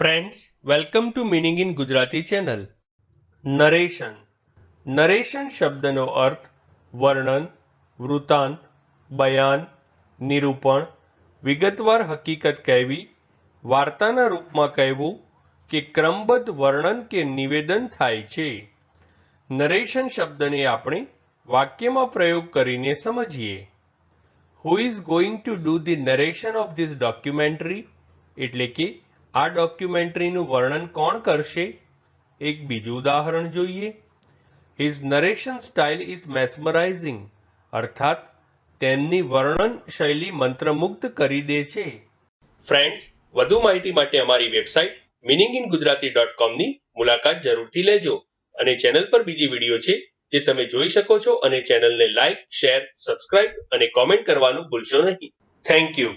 Friends welcome to meaning in Gujarati channel narration narration શબ્દનો અર્થ વર્ણન વૃતાંત બયાન નિરૂપણ વિગતવાર હકીકત કહેવી વાર્તાના રૂપમાં કહેવું કે ક્રમબદ્ધ વર્ણન કે નિવેદન થાય છે નરેશન શબ્દને આપણે વાક્યમાં પ્રયોગ કરીને સમજીએ who is going to do the narration of this documentary એટલે કે આ ડોક્યુમેન્ટરીનું વર્ણન કોણ કરશે? એક બીજું ઉદાહરણ જોઈએ. His narration style is mesmerising અર્થાત, તેમની વર્ણન શૈલી મંત્રમુગ્ધ કરી દે છે. ફ્રેન્ડ્સ વધુ માહિતી માટે અમારી website meaning in Gujarati dot કોમની મુલાકાત જરૂરથી લેજો. અને ચેનલ પર બીજી વીડિયો છે, જે તમે જોઈ શકો છો. અને ચેનલને લાઇક શેર સબસ્ક્રાઇબ અને કોમેન્ટ કરવાનું ભૂલશો નહીં. Thank you